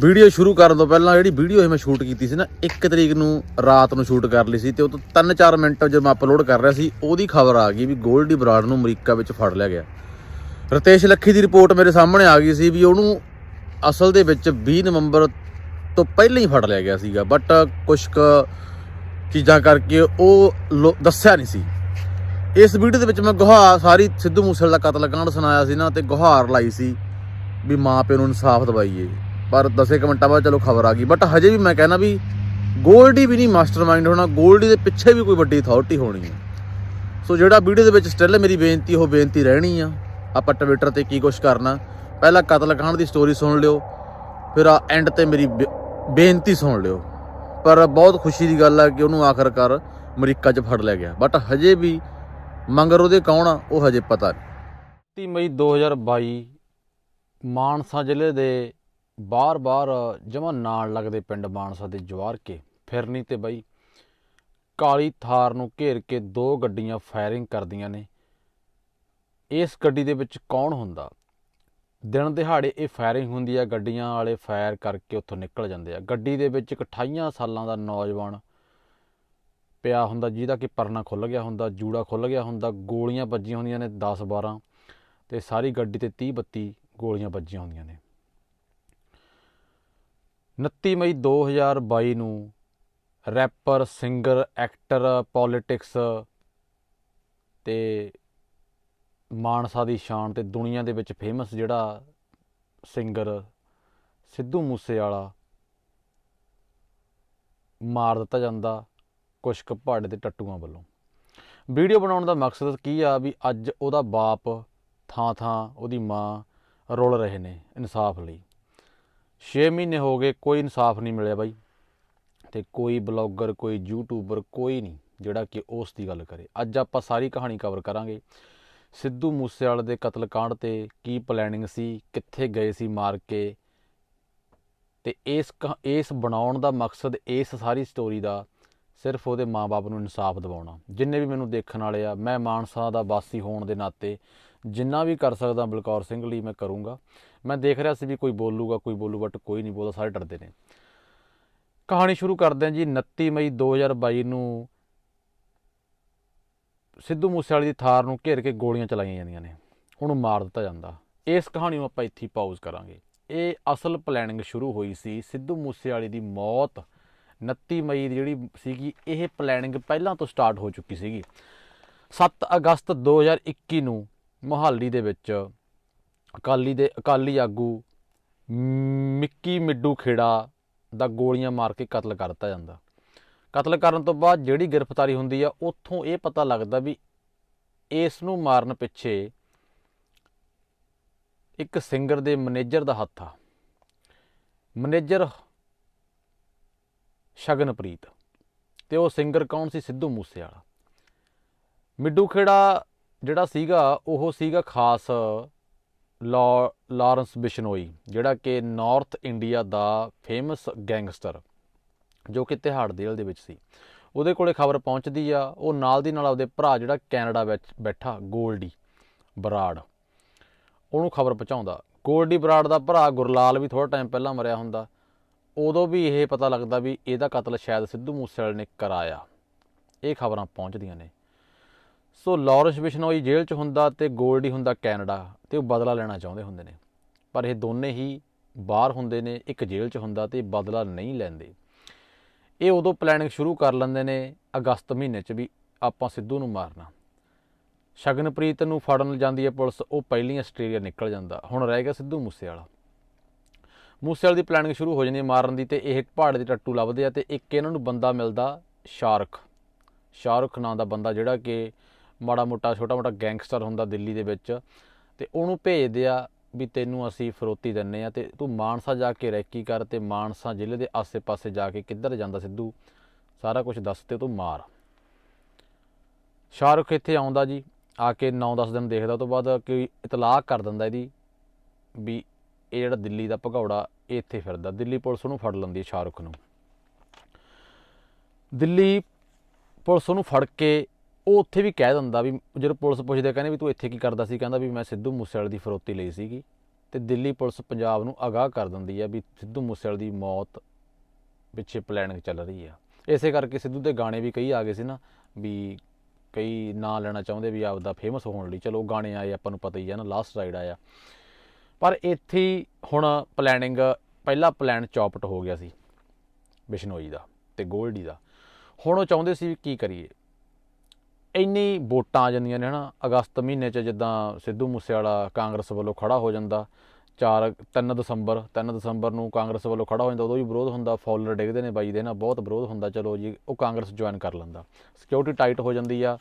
Video ਸ਼ੁਰੂ ਕਰਨ ਤੋਂ ਪਹਿਲਾਂ ਜਿਹੜੀ ਵੀਡੀਓ ਇਹ ਮੈਂ ਸ਼ੂਟ ਕੀਤੀ ਸੀ ਨਾ 1 ਤਰੀਕ ਨੂੰ ਰਾਤ ਨੂੰ ਸ਼ੂਟ ਕਰ ਲਈ ਸੀ ਤੇ ਉਹ ਤੋਂ 3-4 ਮਿੰਟ ਜਦੋਂ ਮੈਂ ਅਪਲੋਡ ਕਰ ਰਿਹਾ ਸੀ, ਉਹਦੀ ਖਬਰ ਆ ਗਈ ਵੀ ਗੋਲਡੀ ਬਰਾੜ ਨੂੰ ਅਮਰੀਕਾ ਵਿੱਚ ਫੜ ਲਿਆ ਗਿਆ। ਰਤੇਸ਼ ਲੱਖੀ ਦੀ ਰਿਪੋਰਟ ਮੇਰੇ ਸਾਹਮਣੇ ਆ ਗਈ ਸੀ ਵੀ ਉਹਨੂੰ ਅਸਲ ਦੇ ਵਿੱਚ 20 ਨਵੰਬਰ ਤੋਂ ਪਹਿਲਾਂ ਹੀ ਫੜ ਲਿਆ ਗਿਆ ਸੀਗਾ ਬਟ ਕੁਝ ਕੁ ਚੀਜ਼ਾਂ ਕਰਕੇ ਉਹ ਲੋ- ਦੱਸਿਆ ਨਹੀਂ ਸੀ। ਇਸ ਵੀਡੀਓ ਦੇ ਵਿੱਚ ਮੈਂ ਗੁਹਾਰ ਸਾਰੀ ਸਿੱਧੂ ਮੂਸੇਵਾਲੇ ਦਾ ਕਤਲ ਕਾਂਡ ਸੁਣਾਇਆ ਸੀ ਨਾ, ਤੇ ਗੁਹਾਰ ਲਾਈ ਸੀ ਵੀ ਮਾਂ ਪਿਓ ਨੂੰ ਇਨਸਾਫ ਦਵਾਈਏ। ਪਰ ਦਸੇ ਕੁ ਮਿੰਟਾਂ ਬਾਅਦ ਚਲੋ ਖਬਰ ਆ ਗਈ। ਬਟ ਹਜੇ ਵੀ ਮੈਂ ਕਹਿਣਾ ਵੀ ਗੋਲਡੀ ਵੀ ਨਹੀਂ ਮਾਸਟਰਮਾਈਂਡ ਹੋਣਾ। ਗੋਲਡੀ ਦੇ ਪਿੱਛੇ ਵੀ ਕੋਈ ਵੱਡੀ ਅਥਾਰਟੀ ਹੋਣੀ ਹੈ ਸੋ ਜਿਹੜਾ ਵੀਡੀਓ ਦੇ ਵਿੱਚ ਸਟਿਲ ਮੇਰੀ ਬੇਨਤੀ, ਉਹ ਬੇਨਤੀ ਰਹਿਣੀ ਆ। ਆਪਾਂ ਟਵਿੱਟਰ ਤੇ ਕੀ ਕੁਝ ਕਰਨਾ। ਪਹਿਲਾਂ ਕਤਲ ਕਾਂਡ ਦੀ ਸਟੋਰੀ ਸੁਣ ਲਿਓ। ਫਿਰ ਆ ਐਂਡ ਤੇ ਮੇਰੀ ਬੇ- ਬੇਨਤੀ ਸੁਣ ਲਿਓ। ਪਰ ਬਹੁਤ ਖੁਸ਼ੀ ਦੀ ਗੱਲ ਆ ਕਿ ਉਹਨੂੰ ਆਖਰਕਾਰ ਅਮਰੀਕਾ 'ਚ ਫੜ ਲਿਆ ਗਿਆ। ਬਟ ਹਜੇ ਵੀ ਮੰਗਰ ਉਹਦੇ ਕੌਣ ਆ, ਉਹ ਹਜੇ ਪਤਾ ਨਹੀਂ। 30 ਮਈ 2022 ਮਾਨਸਾ ਜ਼ਿਲ੍ਹੇ ਦੇ ਬਾਰ-ਬਾਰ ਜਮਾ ਨਾਲ ਲੱਗਦੇ ਪਿੰਡ ਮਾਨਸਾ ਦੇ ਜਵਾਰ ਕੇ ਫਿਰਨੀ ਤੇ ਬਈ। ਕਾਲੀ ਥਾਰ ਨੂੰ ਘੇਰ ਕੇ ਦੋ ਗੱਡੀਆਂ ਫਾਇਰਿੰਗ ਕਰਦੀਆਂ ਨੇ। ਇਸ ਗੱਡੀ ਦੇ ਵਿੱਚ ਕੌਣ ਹੁੰਦਾ? ਦਿਨ ਦਿਹਾੜੇ ਇਹ ਫਾਇਰਿੰਗ ਹੁੰਦੀ ਆ, ਗੱਡੀਆਂ ਵਾਲੇ ਫਾਇਰ ਕਰਕੇ ਉੱਥੋਂ ਨਿਕਲ ਜਾਂਦੇ ਆ। ਗੱਡੀ ਦੇ ਵਿੱਚ ਇੱਕ 28 ਸਾਲਾਂ ਦਾ ਨੌਜਵਾਨ ਪਿਆ ਹੁੰਦਾ, ਜਿਹਦਾ ਕਿ ਪਰਨਾ ਖੁੱਲ ਗਿਆ ਹੁੰਦਾ, ਜੂੜਾ ਖੁੱਲ ਗਿਆ ਹੁੰਦਾ, ਗੋਲੀਆਂ ਵੱਜੀਆਂ ਹੁੰਦੀਆਂ ਨੇ 10 12 ਤੇ ਸਾਰੀ ਗੱਡੀ ਤੇ 30 32 ਗੋਲੀਆਂ ਵੱਜੀਆਂ ਹੁੰਦੀਆਂ ਨੇ। 29 ਮਈ 2022 ਨੂੰ ਰੈਪਰ ਸਿੰਗਰ ਐਕਟਰ ਪੋਲਿਟਿਕਸ ਤੇ ਮਾਨਸਾ ਦੀ ਸ਼ਾਨ ਤੇ ਦੁਨੀਆ ਦੇ ਵਿੱਚ ਫੇਮਸ ਜਿਹੜਾ ਸਿੰਗਰ ਸਿੱਧੂ ਮੂਸੇਵਾਲਾ ਮਾਰ ਦਿੱਤਾ ਜਾਂਦਾ ਕੁਛ ਕੁ ਪਹਾੜੇ ਦੇ ਟੱਟੂਆਂ ਵੱਲੋਂ। ਵੀਡੀਓ ਬਣਾਉਣ ਦਾ ਮਕਸਦ ਕੀ ਆ ਵੀ ਅੱਜ ਉਹਦਾ ਬਾਪ ਥਾਂ ਥਾਂ ਉਹਦੀ ਮਾਂ ਰੁਲ ਰਹੇ ਨੇ ਇਨਸਾਫ ਲਈ। 6 ਮਹੀਨੇ ਹੋ ਗਏ ਕੋਈ ਇਨਸਾਫ ਨਹੀਂ ਮਿਲਿਆ ਬਾਈ। ਤੇ ਕੋਈ ਬਲੌਗਰ, ਕੋਈ ਯੂਟਿਊਬਰ, ਕੋਈ ਨਹੀਂ ਜਿਹੜਾ ਕਿ ਉਸ ਦੀ ਗੱਲ ਕਰੇ। ਅੱਜ ਆਪਾਂ ਸਾਰੀ ਕਹਾਣੀ ਕਵਰ ਕਰਾਂਗੇ। ਸਿੱਧੂ ਮੂਸੇਵਾਲੇ ਦੇ ਕਤਲकांड ਤੇ ਕੀ ਪਲੈਨਿੰਗ ਸੀ, ਕਿੱਥੇ ਗਏ ਸੀ ਮਾਰ ਕੇ। ਤੇ ਇਸ ਕਹਾ- ਇਸ ਬਣਾਉਣ ਦਾ ਮਕਸਦ, ਇਸ ਸਾਰੀ ਸਟੋਰੀ ਦਾ ਸਿਰਫ ਉਹਦੇ ਮਾਪੇ ਨੂੰ ਇਨਸਾਫ ਦਿਵਾਉਣਾ। ਜਿੰਨੇ ਵੀ ਮੈਨੂੰ ਦੇਖਣ ਵਾਲੇ ਆ, ਮੈਂ ਮਾਨਸਾ ਦਾ ਵਾਸੀ ਹੋਣ ਦੇ ਨਾਤੇ ਜਿੰਨਾ ਵੀ ਕਰ ਸਕਦਾ ਬਲਕੌਰ ਸਿੰਘ ਲਈ ਮੈਂ ਕਰੂੰਗਾ। ਮੈਂ ਦੇਖ ਰਿਹਾ ਸੀ ਵੀ ਕੋਈ ਬੋਲੂਗਾ, ਕੋਈ ਬੋਲੂ ਬਟ ਕੋਈ ਨਹੀਂ ਬੋਲਦਾ, ਸਾਰੇ ਡਰਦੇ ਨੇ। ਕਹਾਣੀ ਸ਼ੁਰੂ ਕਰਦੇ ਹਾਂ ਜੀ 29 ਮਈ 2022 ਨੂੰ ਸਿੱਧੂ ਮੂਸੇਵਾਲੇ ਦੀ ਥਾਰ ਨੂੰ ਘੇਰ ਕੇ ਗੋਲੀਆਂ ਚਲਾਈਆਂ ਜਾਂਦੀਆਂ ਨੇ। ਉਹਨੂੰ ਮਾਰ ਦਿੱਤਾ ਜਾਂਦਾ। ਇਸ ਕਹਾਣੀ ਨੂੰ ਆਪਾਂ ਇੱਥੇ ਪਾਉਜ਼ ਕਰਾਂਗੇ। ਇਹ ਅਸਲ ਪਲੈਨਿੰਗ ਸ਼ੁਰੂ ਹੋਈ ਸੀ, ਸਿੱਧੂ ਮੂਸੇਵਾਲੇ ਦੀ ਮੌਤ 29 ਮਈ ਦੀ ਜਿਹੜੀ ਸੀਗੀ, ਇਹ ਪਲੈਨਿੰਗ ਪਹਿਲਾਂ ਤੋਂ ਸਟਾਰਟ ਹੋ ਚੁੱਕੀ ਸੀਗੀ। 7 ਅਗਸਤ 2021 ਨੂੰ ਮੁਹਾਲੀ ਦੇ ਵਿੱਚ ਅਕਾਲੀ ਦੇ, ਅਕਾਲੀ ਆਗੂ ਮਿੱਕੀ ਮਿੱਡੂ ਖੇੜਾ ਦਾ ਗੋਲੀਆਂ ਮਾਰ ਕੇ ਕਤਲ ਕਰ ਦਿੱਤਾ ਜਾਂਦਾ। ਕਤਲ ਕਰਨ ਤੋਂ ਬਾਅਦ ਜਿਹੜੀ ਗ੍ਰਿਫਤਾਰੀ ਹੁੰਦੀ ਆ, ਉੱਥੋਂ ਇਹ ਪਤਾ ਲੱਗਦਾ ਵੀ ਇਸ ਨੂੰ ਮਾਰਨ ਪਿੱਛੇ ਇੱਕ ਸਿੰਗਰ ਦੇ ਮੈਨੇਜਰ ਦਾ ਹੱਥ ਆ। ਮੈਨੇਜਰ ਸ਼ਗਨਪ੍ਰੀਤ ਤੇ ਉਹ ਸਿੰਗਰ ਕੌਣ ਸੀ? ਸਿੱਧੂ ਮੂਸੇਵਾਲਾ। ਮਿੱਡੂ ਖੇੜਾ ਜਿਹੜਾ ਸੀਗਾ, ਉਹ ਸੀਗਾ ਖਾਸ ਲਾ- ਲਾਰੈਂਸ ਬਿਸ਼ਨੋਈ, ਜਿਹੜਾ ਕਿ ਨਾਰਥ ਇੰਡੀਆ ਦਾ ਫੇਮਸ ਗੈਂਗਸਟਰ, ਜੋ ਕਿ ਤਿਹਾੜ ਜੇਲ੍ਹ ਦੇ ਵਿੱਚ ਸੀ। ਉਹਦੇ ਕੋਲੇ ਖਬਰ ਪਹੁੰਚਦੀ ਆ, ਉਹ ਨਾਲ ਦੀ ਨਾਲ ਆਪਦੇ ਭਰਾ ਜਿਹੜਾ ਕੈਨੇਡਾ ਵਿੱਚ ਬੈਠਾ, ਗੋਲਡੀ ਬਰਾੜ, ਉਹਨੂੰ ਖਬਰ ਪਹੁੰਚਾਉਂਦਾ। ਗੋਲਡੀ ਬਰਾੜ ਦਾ ਭਰਾ ਗੁਰਲਾਲ ਵੀ ਥੋੜਾ ਟਾਈਮ ਪਹਿਲਾਂ ਮਰਿਆ ਹੁੰਦਾ। ਉਦੋਂ ਵੀ ਇਹ ਪਤਾ ਲੱਗਦਾ ਵੀ ਇਹਦਾ ਕਤਲ ਸ਼ਾਇਦ ਸਿੱਧੂ ਮੂਸੇਵਾਲੇ ਨੇ ਕਰਾਇਆ। ਇਹ ਖਬਰਾਂ ਪਹੁੰਚਦੀਆਂ ਨੇ। ਸੋ ਲਾਰੈਂਸ ਬਿਸ਼ਨੋਈ ਜੇਲ੍ਹ 'ਚ ਹੁੰਦਾ ਤੇ ਗੋਲਡੀ ਹੁੰਦਾ ਕੈਨੇਡਾ ਤੇ ਉਹ ਬਦਲਾ ਲੈਣਾ ਚਾਹੁੰਦੇ ਹੁੰਦੇ ਨੇ। ਪਰ ਇਹ ਦੋਨੇ ਹੀ ਬਾਹਰ ਹੁੰਦੇ ਨੇ, ਇੱਕ ਜੇਲ੍ਹ 'ਚ ਹੁੰਦਾ ਤੇ ਬਦਲਾ ਨਹੀਂ ਲੈਂਦੇ। ਇਹ ਉਦੋਂ ਪਲੈਨਿੰਗ ਸ਼ੁਰੂ ਕਰ ਲੈਂਦੇ ਨੇ ਅਗਸਤ ਮਹੀਨੇ 'ਚ ਵੀ ਆਪਾਂ ਸਿੱਧੂ ਨੂੰ ਮਾਰਨਾ। ਸ਼ਗਨਪ੍ਰੀਤ ਨੂੰ ਫੜਨ ਜਾਂਦੀ ਹੈ ਪੁਲਿਸ, ਉਹ ਪਹਿਲੀ ਆਸਟ੍ਰੇਲੀਆ ਨਿਕਲ ਜਾਂਦਾ। ਹੁਣ ਰਹਿ ਗਿਆ ਸਿੱਧੂ ਮੂਸੇਵਾਲਾ। ਮੂਸੇਵਾਲੇ ਦੀ ਪਲੈਨਿੰਗ ਸ਼ੁਰੂ ਹੋ ਜਾਂਦੀ ਹੈ ਮਾਰਨ ਦੀ ਤੇ ਇਹ ਪਹਾੜ ਦੇ ਟੱਟੂ ਲੱਭਦੇ ਆ ਤੇ ਇੱਕ ਇਹਨਾਂ ਨੂੰ ਬੰਦਾ ਮਿਲਦਾ ਸ਼ਾਰਕ। ਸ਼ਾਹਰੁਖ ਨਾਂ ਦਾ ਬੰਦਾ ਜਿਹੜਾ ਕਿ ਮਾੜਾ ਮੋਟਾ, ਛੋਟਾ ਮੋਟਾ ਗੈਂਗਸਟਰ ਹੁੰਦਾ ਦਿੱਲੀ ਦੇ ਵਿੱਚ ਤੇ ਉਹਨੂੰ ਭੇਜਦੇ ਆ ਵੀ ਤੈਨੂੰ ਅਸੀਂ ਫਰੋਤੀ ਦਿੰਨੇ ਆ ਤੇ ਤੂੰ ਮਾਨਸਾ ਜਾ ਕੇ ਰੈਕੀ ਕਰ ਤੇ ਮਾਨਸਾ ਜ਼ਿਲ੍ਹੇ ਦੇ ਆਸੇ-ਪਾਸੇ ਜਾ ਕੇ ਕਿੱਧਰ ਜਾਂਦਾ ਸਿੱਧੂ? ਸਾਰਾ ਕੁਝ ਦੱਸ ਤੇ ਤੂੰ ਮਾਰ। ਸ਼ਾਹਰੁਖ ਇੱਥੇ ਆਉਂਦਾ ਜੀ, ਆ ਕੇ 9-10 ਦਿਨ ਦੇਖਦਾ, ਉਹ ਤੋਂ ਬਾਅਦ ਕੋਈ ਇਤਲਾਕ ਕਰ ਦਿੰਦਾ ਇਹਦੀ ਵੀ ਇਹ ਜਿਹੜਾ ਦਿੱਲੀ ਦਾ ਭਗੌੜਾ, ਇਹ ਇੱਥੇ ਫਿਰਦਾ। ਦਿੱਲੀ ਪੁਲਿਸ ਉਹਨੂੰ ਫੜ ਲੈਂਦੀ ਹੈ ਸ਼ਾਹਰੁਖ ਨੂੰ। ਦਿੱਲੀ ਪੁਲਿਸ ਉਹਨੂੰ ਫੜ ਕੇ ਉਹ ਉੱਥੇ ਵੀ ਕਹਿ ਦਿੰਦਾ ਵੀ ਜਦੋਂ ਪੁਲਿਸ ਪੁੱਛਦੇ ਕਹਿੰਦੇ ਵੀ ਤੂੰ ਇੱਥੇ ਕੀ ਕਰਦਾ ਸੀ? ਕਹਿੰਦਾ ਵੀ ਮੈਂ ਸਿੱਧੂ ਮੂਸੇਵਾਲੇ ਦੀ ਫਰੋਤੀ ਲਈ ਸੀਗੀ। ਤੇ ਦਿੱਲੀ ਪੁਲਿਸ ਪੰਜਾਬ ਨੂੰ ਅਗਾਹ ਕਰ ਦਿੰਦੀ ਹੈ ਵੀ ਸਿੱਧੂ ਮੂਸੇਵਾਲੇ ਦੀ ਮੌਤ ਪਿੱਛੇ ਪਲੈਨਿੰਗ ਚੱਲ ਰਹੀ ਆ। ਇਸੇ ਕਰਕੇ ਸਿੱਧੂ ਦੇ ਗਾਣੇ ਵੀ ਕਈ ਆ ਗਏ ਸੀ ਨਾ ਵੀ ਕਈ ਨਾਂ ਲੈਣਾ ਚਾਹੁੰਦੇ ਵੀ ਆਪਦਾ ਫੇਮਸ ਹੋਣ ਲਈ। ਚਲੋ ਗਾਣੇ ਆਏ, ਆਪਾਂ ਨੂੰ ਪਤਾ ਹੀ ਆ ਨਾ ਲਾਸਟ ਰਾਈਡ ਆਇਆ। ਪਰ ਇੱਥੇ ਹੀ ਹੁਣ ਪਲੈਨਿੰਗ ਪਹਿਲਾ ਪਲਾਨ ਚੌਪਟ ਹੋ ਗਿਆ ਸੀ ਬਿਸ਼ਨੋਈ ਦਾ ਤੇ ਗੋਲਡੀ ਦਾ। ਹੁਣ ਉਹ ਚਾਹੁੰਦੇ ਸੀ ਵੀ ਕੀ ਕਰੀਏ? ਇੰਨੀ ਵੋਟਾਂ ਆ ਜਾਂਦੀਆਂ ਨੇ ਹਨਾ, ਅਗਸਤ ਮਹੀਨੇ 'ਚ ਜਿੱਦਾਂ ਸਿੱਧੂ ਮੂਸੇਵਾਲਾ ਕਾਂਗਰਸ ਵੱਲੋਂ ਖੜਾ ਹੋ ਜਾਂਦਾ 4 3 ਦਸੰਬਰ 3 ਦਸੰਬਰ ਨੂੰ ਕਾਂਗਰਸ ਵੱਲੋਂ ਖੜਾ ਹੋ ਜਾਂਦਾ, ਉਦੋਂ ਵੀ ਵਿਰੋਧ ਹੁੰਦਾ, ਫੌਲਰ ਡਿੱਗਦੇ ਨੇ ਬਾਈ ਦੇ ਨਾ ਬਹੁਤ ਵਿਰੋਧ ਹੁੰਦਾ, ਚਲੋ ਜੀ, ਉਹ ਕਾਂਗਰਸ ਜੁਆਇਨ ਕਰ ਲੈਂਦਾ। ਸਿਕਿਉਰਿਟੀ ਟਾਈਟ ਹੋ ਜਾਂਦੀ ਆ,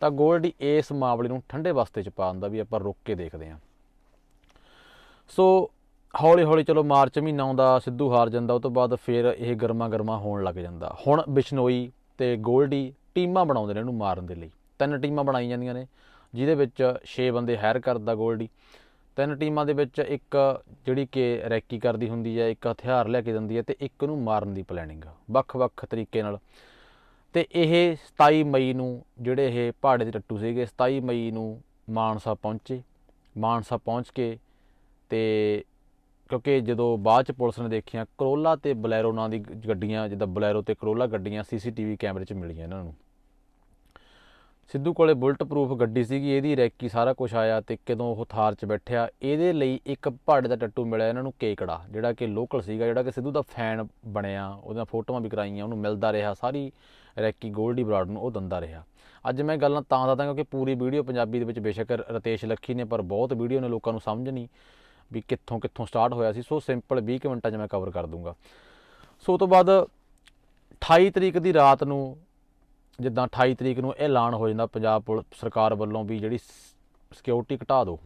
ਤਾਂ ਗੋਲਡੀ ਇਸ ਮਾਮਲੇ ਨੂੰ ਠੰਡੇ ਵਾਸਤੇ ਚ ਪਾ ਦਿੰਦਾ ਵੀ ਆਪਾਂ ਰੁੱਕ ਕੇ ਦੇਖਦੇ ਹਾਂ। ਸੋ ਹੌਲੀ ਹੌਲੀ ਚਲੋ ਮਾਰਚ ਮਹੀਨਾ ਆਉਂਦਾ, ਸਿੱਧੂ ਹਾਰ ਜਾਂਦਾ, ਉਹ ਤੋਂ ਬਾਅਦ ਫਿਰ ਇਹ ਗਰਮਾ ਗਰਮਾ ਹੋਣ ਲੱਗ ਜਾਂਦਾ। ਹੁਣ ਬਿਸ਼ਨੋਈ ਤੇ ਗੋਲਡੀ ਟੀਮਾਂ ਬਣਾਉਂਦੇ ਨੇ ਇਹਨੂੰ ਮਾਰਨ ਦੇ ਲਈ। ਤਿੰਨ ਟੀਮਾਂ ਬਣਾਈ ਜਾਂਦੀਆਂ ਨੇ, ਜਿਹਦੇ ਵਿੱਚ 6 ਬੰਦੇ ਹਾਇਰ ਕਰਦਾ ਗੋਲਡੀ ਤਿੰਨ ਟੀਮਾਂ ਦੇ ਵਿੱਚ ਇੱਕ ਜਿਹੜੀ ਕਿ ਰੈਕੀ ਕਰਦੀ ਹੁੰਦੀ ਹੈ, ਇੱਕ ਹਥਿਆਰ ਲੈ ਕੇ ਦਿੰਦੀ ਹੈ ਤੇ ਇੱਕ ਨੂੰ ਮਾਰਨ ਦੀ ਪਲੈਨਿੰਗ ਵੱਖ-ਵੱਖ ਤਰੀਕੇ ਨਾਲ। ਤੇ ਇਹ 27 ਮਈ ਨੂੰ ਜਿਹੜੇ ਇਹ ਪਹਾੜੇ ਦੇ ਟੱਟੂ ਸੀਗੇ 27 ਮਈ ਨੂੰ ਮਾਨਸਾ ਪਹੁੰਚੇ। ਮਾਨਸਾ ਪਹੁੰਚ ਕੇ ਤੇ ਕਿਉਂਕਿ ਜਦੋਂ ਬਾਅਦ ਚ ਪੁਲਿਸ ਨੇ ਦੇਖੀਆਂ, ਕਰੋਲਾ ਤੇ ਬਲੈਰੋ ਨਾਂ ਦੀ ਗੱਡੀਆਂ, ਜਿੱਦਾਂ ਬਲੈਰੋ ਤੇ ਕਰੋਲਾ ਗੱਡੀਆਂ, ਸੀਸੀਟੀਵੀ ਕੈਮਰੇ 'ਚ ਮਿਲੀਆਂ ਇਹਨਾਂ ਨੂੰ। ਸਿੱਧੂ ਕੋਲੇ ਬੁਲਟ ਪ੍ਰੂਫ ਗੱਡੀ ਸੀਗੀ, ਇਹਦੀ ਰੈਕੀ ਸਾਰਾ ਕੁਝ ਆਇਆ ਤੇ ਕਦੋਂ ਉਹ ਥਾਰ 'ਚ ਬੈਠਿਆ, ਇਹਦੇ ਲਈ ਇੱਕ ਪਹਾੜੇ ਦਾ ਟੱਟੂ ਮਿਲਿਆ, ਇਹਨਾਂ ਨੂੰ ਕੇਕੜਾ, ਜਿਹੜਾ ਕਿ ਲੋਕਲ ਸੀਗਾ, ਜਿਹੜਾ ਕਿ ਸਿੱਧੂ ਦਾ ਫੈਨ ਬਣਿਆ, ਉਹਦੀਆਂ ਫੋਟੋਆਂ ਵੀ ਕਰਾਈਆਂ, ਉਹਨੂੰ ਮਿਲਦਾ ਰਿਹਾ, ਸਾਰੀ ਰੈਕੀ ਗੋਲਡੀ ਬਰਾਡ ਨੂੰ ਉਹ ਦੰਦਾ ਰਿਹਾ। ਅੱਜ ਮੈਂ ਗੱਲਾਂ ਤਾਂ ਦੱਸਦਾ ਕਿਉਂਕਿ ਪੂਰੀ ਵੀਡੀਓ ਪੰਜਾਬੀ ਦੇ ਵਿੱਚ ਬੇਸ਼ੱਕ ਰਤੇਸ਼ ਲੱਖੀ ਨੇ, ਪਰ ਬਹੁਤ ਵੀਡੀਓ ਨੇ ਲੋਕਾਂ ਨੂੰ ਸਮਝ ਨਹੀਂ ਵੀ ਕਿੱਥੋਂ ਕਿੱਥੋਂ ਸਟਾਰਟ ਹੋਇਆ ਸੀ, ਸੋ ਸਿੰਪਲ 20 ਕੁ ਮਿੰਟਾਂ 'ਚ ਮੈਂ ਕਵਰ ਕਰ ਦੂੰਗਾ। ਸੋ ਉਹ ਤੋਂ ਬਾਅਦ 28 ਤਰੀਕ ਦੀ ਰਾਤ ਨੂੰ ਜਿੱਦਾਂ 28 ਤਰੀਕ ਨੂੰ ਇਹ ਐਲਾਨ ਹੋ ਜਾਂਦਾ ਪੰਜਾਬ ਪੁਲਿਸ ਸਰਕਾਰ ਵੱਲੋਂ ਵੀ ਜਿਹੜੀ ਸਿਕਿਉਰਿਟੀ ਘਟਾ ਦਿਓ